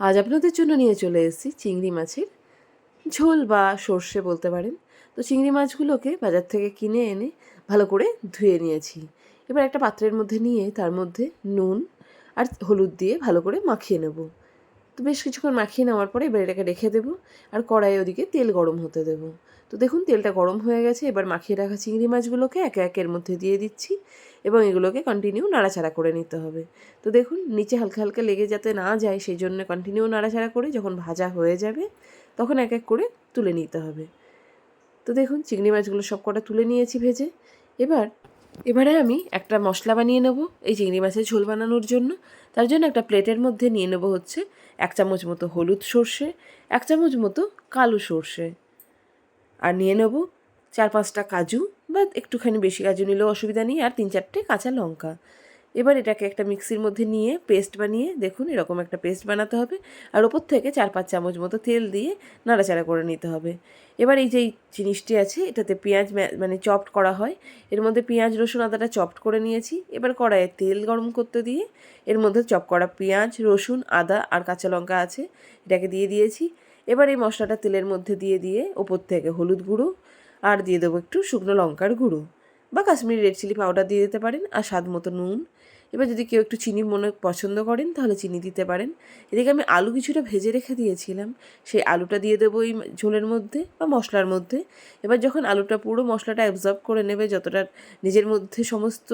আজ আপনাদের জন্য নিয়ে চলে এসেছি চিংড়ি মাছের ঝোল বা সর্ষে বলতে পারেন। তো চিংড়ি মাছগুলোকে বাজার থেকে কিনে এনে ভালো করে ধুয়ে নিয়েছি। এবার একটা পাত্রের মধ্যে নিয়ে তার মধ্যে নুন আর হলুদ দিয়ে ভালো করে মাখিয়ে নেব। তো বেশ কিছুক্ষণ মাখিয়ে নেওয়ার পরে এবার এটাকে রেখে দেবো আর কড়াইয়ে ওদিকে তেল গরম হতে দেবো। তো দেখুন, তেলটা গরম হয়ে গেছে। এবার মাখিয়ে রাখা চিংড়ি মাছগুলোকে একে একের মধ্যে দিয়ে দিচ্ছি এবং এগুলোকে কন্টিনিউ নাড়াচাড়া করে নিতে হবে। তো দেখুন, নিচে হালকা হালকা লেগে যাতে না যায়, সেই জন্য কন্টিনিউ নাড়াচাড়া করে যখন ভাজা হয়ে যাবে, তখন এক এক করে তুলে নিতে হবে। তো দেখুন, চিংড়ি মাছগুলো সব কটা তুলে নিয়েছি ভেজে। এবার, এবারে আমি একটা মশলা বানিয়ে নেব এই চিংড়ি মাছের ঝোল বানানোর জন্য। তার জন্য একটা প্লেটের মধ্যে নিয়ে নেব হচ্ছে এক চামচ মতো হলুদ সর্ষে, এক চামচ মতো কালো সর্ষে। আর নিয়ে নেব চার পাঁচটা কাজু, বা একটুখানি বেশি কাজু নিলেও অসুবিধা নেই, আর তিন চারটে কাঁচা লঙ্কা। এবার এটাকে একটা মিক্সির মধ্যে নিয়ে পেস্ট বানিয়ে, দেখুন এরকম একটা পেস্ট বানাতে হবে, আর ওপর থেকে চার পাঁচ চামচ মতো তেল দিয়ে নাড়াচাড়া করে নিতে হবে। এবার এই যে জিনিসটি আছে, এটাতে পেঁয়াজ মানে চপড করা হয়। এর মধ্যে পেঁয়াজ, রসুন, আদাটা চপড করে নিয়েছি। এবার কড়াইয়ে তেল গরম করতে দিয়ে, এর মধ্যে চপ করা পেঁয়াজ, রসুন, আদা আর কাঁচা লঙ্কা আছে, এটাকে দিয়ে দিয়েছি। এবার এই মশলাটা তেলের মধ্যে দিয়ে দিয়ে ওপর থেকে হলুদ গুঁড়ো, আর দিয়ে দেবো একটু শুকনো লঙ্কার গুঁড়ো বা কাশ্মীরি রেড চিলি পাউডার দিয়ে দিতে পারেন, আর স্বাদ মতো নুন এবার যদি কেউ একটু চিনি মনে পছন্দ করেন, তাহলে চিনি দিতে পারেন। এদিকে আমি আলু কিছুটা ভেজে রেখে দিয়েছিলাম। সেই আলুটা দিয়ে দেবো এই ঝোলের মধ্যে বা মশলার মধ্যে। এবার যখন আলুটা পুরো মশলাটা অ্যাবজর্ব করে নেবে, যতটা নিজের মধ্যে সমস্ত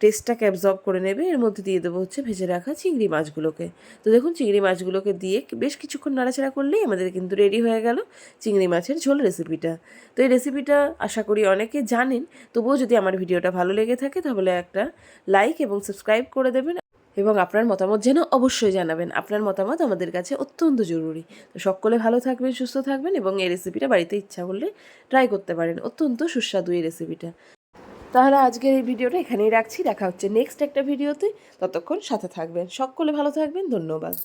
টেস্টটাকে অ্যাবজর্ব করে নেবে, এর মধ্যে দিয়ে দেবো হচ্ছে ভেজে রাখা চিংড়ি মাছগুলোকে। তো দেখুন, চিংড়ি মাছগুলোকে দিয়ে বেশ কিছুক্ষণ নাড়াচাড়া করলেই আমাদের কিন্তু রেডি হয়ে গেল চিংড়ি মাছের ঝোল রেসিপিটা তো এই রেসিপিটা আশা করি অনেকে জানেন। তবুও যদি আমার ভিডিওটা ভালো লেগে থাকে, তাহলে একটা লাইক এবং সাবস্ক্রাইব করে দেবেন এবং আপনার মতামত যেন অবশ্যই জানাবেন। আপনার মতামত আমাদের কাছে অত্যন্ত জরুরি। তো সকলে ভালো থাকবেন, সুস্থ থাকবেন এবং এই রেসিপিটা বাড়িতে ইচ্ছা করলে ট্রাই করতে পারেন। অত্যন্ত সুস্বাদু এই রেসিপিটা তাহলে আজকের এই ভিডিওটা এখানেই রাখছি। দেখা হচ্ছে নেক্সট একটা ভিডিওতে ততক্ষণ সাথে থাকবেন। সকলে ভালো থাকবেন। ধন্যবাদ।